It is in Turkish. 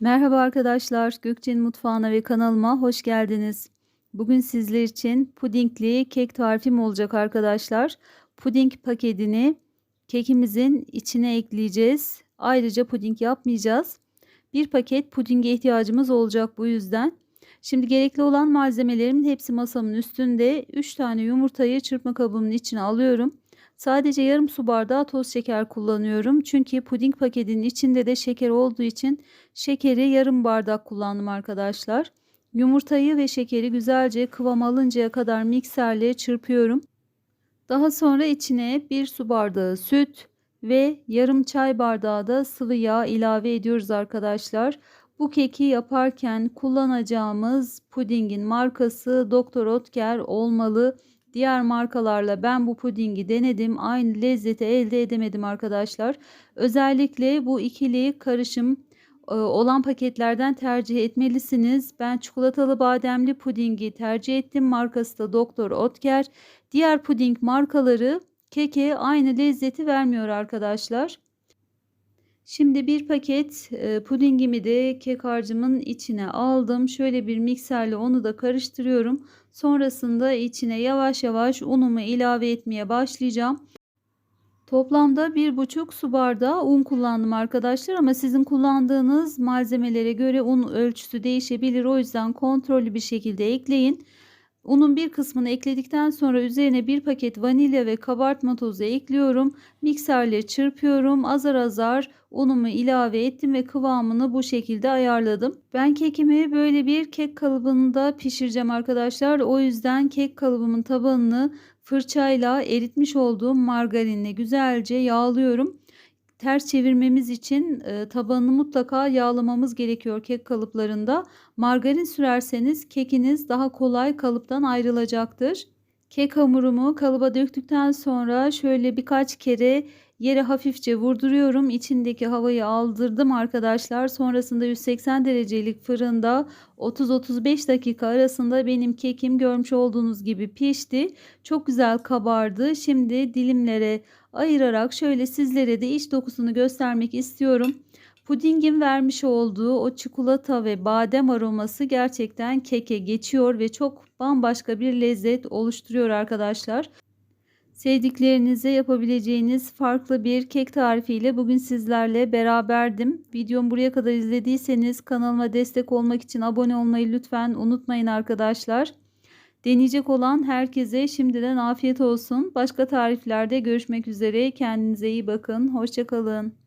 Merhaba arkadaşlar, Gökçe'nin mutfağına ve kanalıma hoş geldiniz. Bugün sizler için pudingli kek tarifim olacak arkadaşlar. Puding paketini kekimizin içine ekleyeceğiz. Ayrıca puding yapmayacağız. Bir paket pudinge ihtiyacımız olacak bu yüzden. Şimdi gerekli olan malzemelerimin hepsi masamın üstünde. 3 tane yumurtayı çırpma kabımın içine alıyorum. Sadece yarım su bardağı toz şeker kullanıyorum. Çünkü puding paketinin içinde de şeker olduğu için şekeri yarım bardak kullandım arkadaşlar. Yumurtayı ve şekeri güzelce kıvam alıncaya kadar mikserle çırpıyorum. Daha sonra içine bir su bardağı süt ve yarım çay bardağı da sıvı yağ ilave ediyoruz arkadaşlar. Bu keki yaparken kullanacağımız pudingin markası Doktor Otker olmalı. Diğer markalarla ben bu pudingi denedim. Aynı lezzeti elde edemedim arkadaşlar. Özellikle bu ikili karışım e, olan paketlerden tercih etmelisiniz. Ben çikolatalı bademli pudingi tercih ettim. Markası da Doktor Otker. Diğer puding markaları keke aynı lezzeti vermiyor arkadaşlar. Şimdi bir paket e, pudingimi de kek harcımın içine aldım. Şöyle bir mikserle onu da karıştırıyorum. Sonrasında içine yavaş yavaş unumu ilave etmeye başlayacağım. Toplamda bir buçuk su bardağı un kullandım arkadaşlar ama sizin kullandığınız malzemelere göre un ölçüsü değişebilir. O yüzden kontrollü bir şekilde ekleyin. Unun bir kısmını ekledikten sonra üzerine bir paket vanilya ve kabartma tozu ekliyorum. Mikserle çırpıyorum. Azar azar unumu ilave ettim ve kıvamını bu şekilde ayarladım. Ben kekimi böyle bir kek kalıbında pişireceğim arkadaşlar. O yüzden kek kalıbımın tabanını fırçayla eritmiş olduğum margarinle güzelce yağlıyorum ters çevirmemiz için e, tabanını mutlaka yağlamamız gerekiyor kek kalıplarında. Margarin sürerseniz kekiniz daha kolay kalıptan ayrılacaktır. Kek hamurumu kalıba döktükten sonra şöyle birkaç kere yere hafifçe vurduruyorum. İçindeki havayı aldırdım arkadaşlar. Sonrasında 180 derecelik fırında 30-35 dakika arasında benim kekim görmüş olduğunuz gibi pişti. Çok güzel kabardı. Şimdi dilimlere ayırarak şöyle sizlere de iç dokusunu göstermek istiyorum. Pudingin vermiş olduğu o çikolata ve badem aroması gerçekten keke geçiyor ve çok bambaşka bir lezzet oluşturuyor arkadaşlar. Sevdiklerinize yapabileceğiniz farklı bir kek tarifiyle bugün sizlerle beraberdim. Videomu buraya kadar izlediyseniz kanalıma destek olmak için abone olmayı lütfen unutmayın arkadaşlar. Deneyecek olan herkese şimdiden afiyet olsun. Başka tariflerde görüşmek üzere. Kendinize iyi bakın. Hoşçakalın.